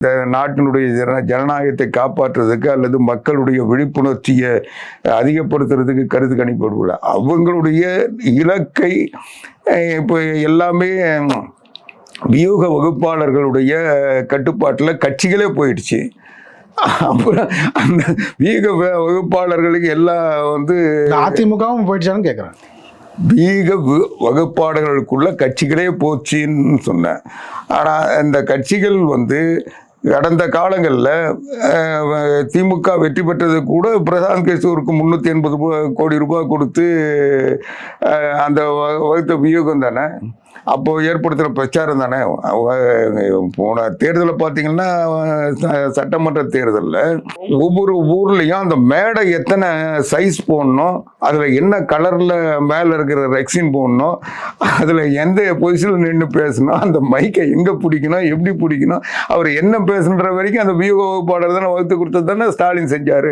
இந்த நாட்டினுடைய ஜன- ஜனநாயகத்தை காப்பாற்றுறதுக்கு அல்லது மக்களுடைய விழிப்புணர்ச்சியை அதிகப்படுத்துறதுக்கு கருத்து கணிப்பு அவங்களுடைய இலக்கை இப்போ எல்லாமே வியூக வகுப்பாளர்களுடைய கட்டுப்பாட்டில் கட்சிகளே போயிடுச்சு. அப்புறம் அந்த வீக வகுப்பாளர்களுக்கு எல்லாம் வந்து அதிமுகவும் போயிடுச்சான்னு கேட்குறேன் வீக வகுப்பாளர்களுக்குள்ள கட்சிகளே போச்சுன்னு சொன்னேன். ஆனால் இந்த கட்சிகள் வந்து கடந்த காலங்களில் திமுக வெற்றி பெற்றது கூட பிரசாந்த் கிஷோருக்கு முந்நூற்றி எண்பது கோடி ரூபாய் கொடுத்து அந்த வ- வகுத்த வியூகம் தானே? அப்போ ஏற்படுத்துகிற பிரச்சாரம் தானே. போன தேர்தலில் பார்த்தீங்கன்னா சட்டமன்ற தேர்தலில் ஒவ்வொரு ஊர்லேயும் அந்த மேடை எத்தனை சைஸ் போடணும் அதில் என்ன கலரில் மேலே இருக்கிற ரெக்ஸின் போடணும் அதில் எந்த பொசிஷனில் நின்று பேசணும் அந்த மைக்கை எங்கே பிடிக்கணும் எப்படி பிடிக்கணும் அவர் என்ன பேசுன்ற வரைக்கும் அந்த வியூக வகுப்பாளர் தானே வகுத்து கொடுத்தது தானே ஸ்டாலின் செஞ்சார்.